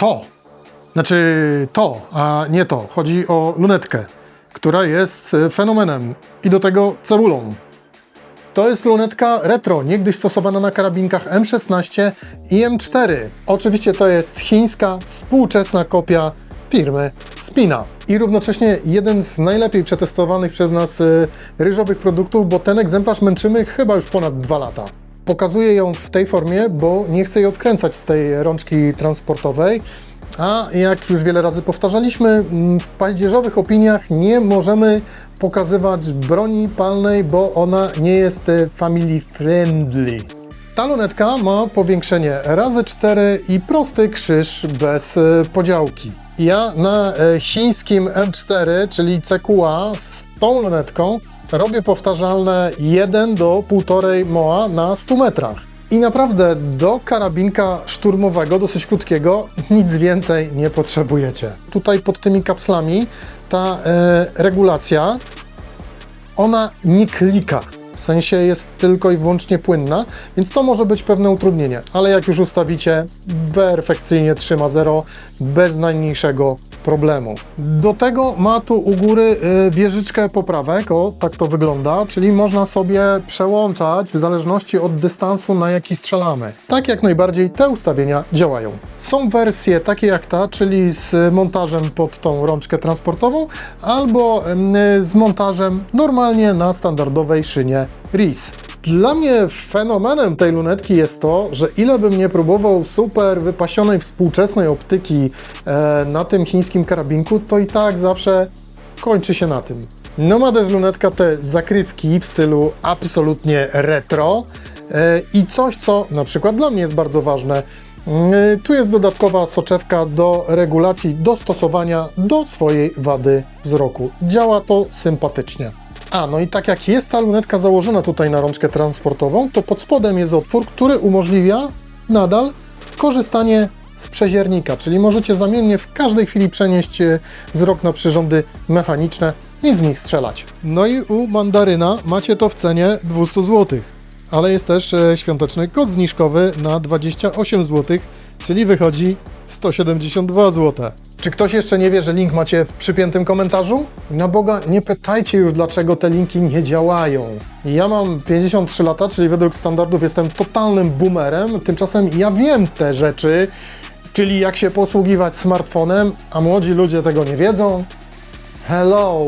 to. Znaczy to, a nie to. Chodzi o lunetkę, która jest e, fenomenem i do tego cebulą. To jest lunetka retro, niegdyś stosowana na karabinkach M16 i M4. Oczywiście to jest chińska, współczesna kopia firmy Spina. I równocześnie jeden z najlepiej przetestowanych przez nas y, ryżowych produktów, bo ten egzemplarz męczymy chyba już ponad dwa lata. Pokazuję ją w tej formie, bo nie chcę jej odkręcać z tej rączki transportowej. A jak już wiele razy powtarzaliśmy, mm, w paździerzowych opiniach nie możemy pokazywać broni palnej, bo ona nie jest e, family friendly. Ta lunetka ma powiększenie razy 4 i prosty krzyż bez e, podziałki. Ja na e, chińskim M4, czyli CQA, z tą lunetką robię powtarzalne 1 do 1,5 moa na 100 metrach. I naprawdę do karabinka szturmowego, dosyć krótkiego, nic więcej nie potrzebujecie. Tutaj pod tymi kapslami ta e, regulacja, ona nie klika. W sensie jest tylko i wyłącznie płynna, więc to może być pewne utrudnienie, ale jak już ustawicie, perfekcyjnie trzyma zero, bez najmniejszego problemu. Do tego ma tu u góry y, wieżyczkę poprawek, o tak to wygląda, czyli można sobie przełączać w zależności od dystansu, na jaki strzelamy. Tak jak najbardziej te ustawienia działają. Są wersje takie jak ta, czyli z montażem pod tą rączkę transportową, albo y, z montażem normalnie na standardowej szynie RIS. Dla mnie fenomenem tej lunetki jest to, że ile bym nie próbował super wypasionej współczesnej optyki e, na tym chińskim karabinku, to i tak zawsze kończy się na tym. No ma też lunetka te zakrywki w stylu absolutnie retro e, i coś, co na przykład dla mnie jest bardzo ważne. E, tu jest dodatkowa soczewka do regulacji, dostosowania do swojej wady wzroku. Działa to sympatycznie. A, no i tak jak jest ta lunetka założona tutaj na rączkę transportową, to pod spodem jest otwór, który umożliwia nadal korzystanie z przeziernika, czyli możecie zamiennie w każdej chwili przenieść e, wzrok na przyrządy mechaniczne i z nich strzelać. No i u Mandaryna macie to w cenie 200 zł, ale jest też e, świąteczny kod zniżkowy na 28 zł, czyli wychodzi 172 zł. Czy ktoś jeszcze nie wie, że link macie w przypiętym komentarzu? Na Boga, nie pytajcie już, dlaczego te linki nie działają. Ja mam 53 lata, czyli według standardów jestem totalnym boomerem, tymczasem ja wiem te rzeczy, czyli jak się posługiwać smartfonem, a młodzi ludzie tego nie wiedzą. Hello!